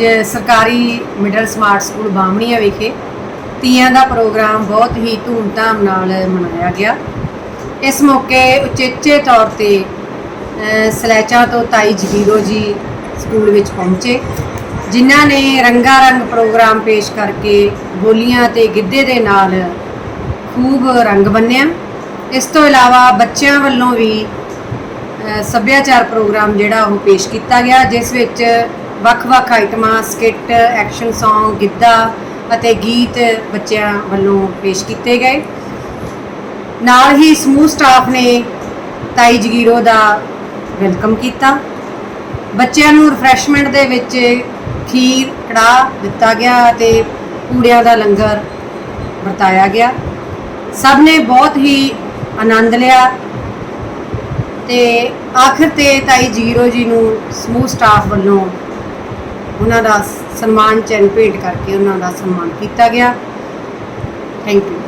ਅੱਜ ਸਰਕਾਰੀ middle smart school ਬਾਮਣੀਆਂ ਵਿਖੇ ਤੀਆਂ ਦਾ ਪ੍ਰੋਗਰਾਮ ਬਹੁਤ ਹੀ ਧੂਮਧਾਮ ਨਾਲ ਮਨਾਇਆ ਗਿਆ। ਇਸ ਮੌਕੇ ਉਚੇਚੇ ਤੌਰ ਤੇ ਅ, ਸਲੈਚਾ ਤੋਂ ਤਾਈ ਜਗੀਰੋ ਜੀ ਸਕੂਲ ਵਿੱਚ ਪਹੁੰਚੇ ਜਿਨ੍ਹਾਂ ਨੇ ਰੰਗਾ ਰੰਗ ਪ੍ਰੋਗਰਾਮ ਪੇਸ਼ ਕਰਕੇ ਬੋਲੀਆਂ ਤੇ ਗਿੱਧੇ ਦੇ ਨਾਲ ਖੂਬ ਰੰਗ ਬੰਨਿਆ। ਇਸ ਤੋਂ ਇਲਾਵਾ ਬੱਚਿਆਂ ਵੱਲੋਂ ਵੀ ਸੱਭਿਆਚਾਰ ਪ੍ਰੋਗਰਾਮ ਜਿਹੜਾ ਉਹ ਪੇਸ਼ ਕੀਤਾ ਗਿਆ ਜਿਸ ਵਿੱਚ ਵੱਖ-ਵੱਖ ਆਈਟਮਾਂ, ਸਕਿੱਟ, ਐਕਸ਼ਨ Song ਗਿੱਧਾ ਅਤੇ ਗੀਤ ਬੱਚਿਆਂ ਵੱਲੋਂ ਪੇਸ਼ ਕੀਤੇ ਗਏ। ਨਾਲ ਹੀ ਸਮੂਹ ਸਟਾਫ ਨੇ ਤਾਈ ਜਗੀਰੋ ਦਾ ਵੈਲਕਮ ਕੀਤਾ। ਬੱਚਿਆਂ ਨੂੰ ਰਿਫਰੈਸ਼ਮੈਂਟ ਦੇ ਵਿੱਚ ਖੀਰ, ਕੜਾਹ ਦਿੱਤਾ ਗਿਆ ਅਤੇ ਪੂੜਿਆਂ ਦਾ ਲੰਗਰ ਵਰਤਾਇਆ ਗਿਆ। ਸਭ ਨੇ ਬਹੁਤ ਹੀ ਆਨੰਦ ਲਿਆ ਤੇ ਆਖਰ ਤੇ ਤਾਈ ਜੀਰੋ ਜੀ ਨੂੰ ਸਮੂਹ ਸਟਾਫ ਵੱਲੋਂ ਉਹਨਾਂ ਦਾ ਸਨਮਾਨ ਚਿੰਨ੍ਹ ਭੇਟ ਕਰਕੇ ਉਹਨਾਂ ਦਾ ਸਨਮਾਨ ਕੀਤਾ ਗਿਆ। Thank you